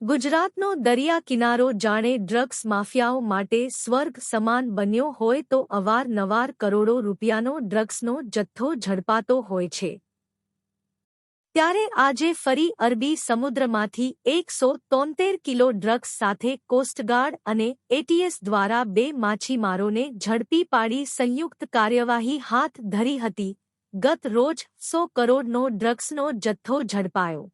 ગુજરાતનો દરિયા કિનારો જાણે ડ્રગ્સ માફિયાઓ માટે સ્વર્ગ સમાન બન્યો હોય તો અવારનવાર કરોડો રૂપિયાનો ડ્રગ્સનો જથ્થો ઝડપાતો હોય છે. ત્યારે આજે ફરી અરબી સમુદ્રમાંથી એકસો તોતેર કિલો ડ્રગ્સ સાથે કોસ્ટગાર્ડ અને એટીએસ દ્વારા બે માછીમારોને ઝડપી પાડી સંયુક્ત કાર્યવાહી હાથ ધરી હતી. ગત રોજ સો કરોડનો ડ્રગ્સનો જથ્થો ઝડપાયો.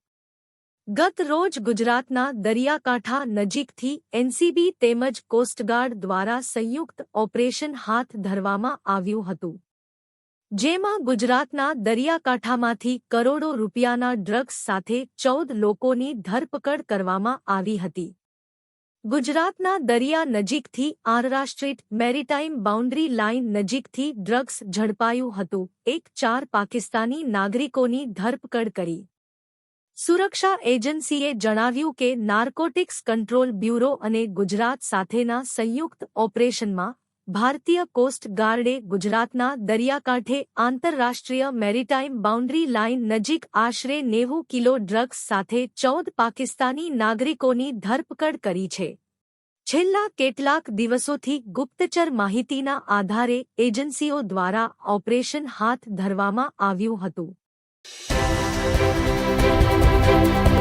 ગત રોજ ગુજરાતના દરિયાકાંઠા નજીકથી એનસીબી તેમજ કોસ્ટગાર્ડ દ્વારા સંયુક્ત ઓપરેશન હાથ ધરવામાં આવ્યું હતું. જેમાં ગુજરાતના દરિયાકાંઠામાંથી કરોડો રૂપિયાના ડ્રગ્સ સાથે ચૌદ લોકોની ધરપકડ કરવામાં આવી હતી. ગુજરાતના દરિયા નજીકથી આંતરરાષ્ટ્રીય મેરીટાઈમ બાઉન્ડ્રી લાઇન નજીકથી ડ્રગ્સ ઝડપાયું હતું. એક ચાર પાકિસ્તાની નાગરિકોની ધરપકડ કરી. સુરક્ષા એજન્સીએ જણાવ્યું કે નાર્કોટિક્સ કંટ્રોલ બ્યુરો અને ગુજરાત સાથેના સંયુક્ત ઓપરેશનમાં ભારતીય કોસ્ટ ગાર્ડે ગુજરાતના દરિયાકાંઠે આંતરરાષ્ટ્રીય મેરીટાઈમ બાઉન્ડ્રી લાઇન નજીક આશરે નેવું કિલો ડ્રગ્સ સાથે ચૌદ પાકિસ્તાની નાગરિકોની ધરપકડ કરી છે. છેલ્લા કેટલાક દિવસોથી ગુપ્તચર માહિતીના આધારે એજન્સીઓ દ્વારા ઓપરેશન હાથ ધરવામાં આવ્યું હતું. Thank you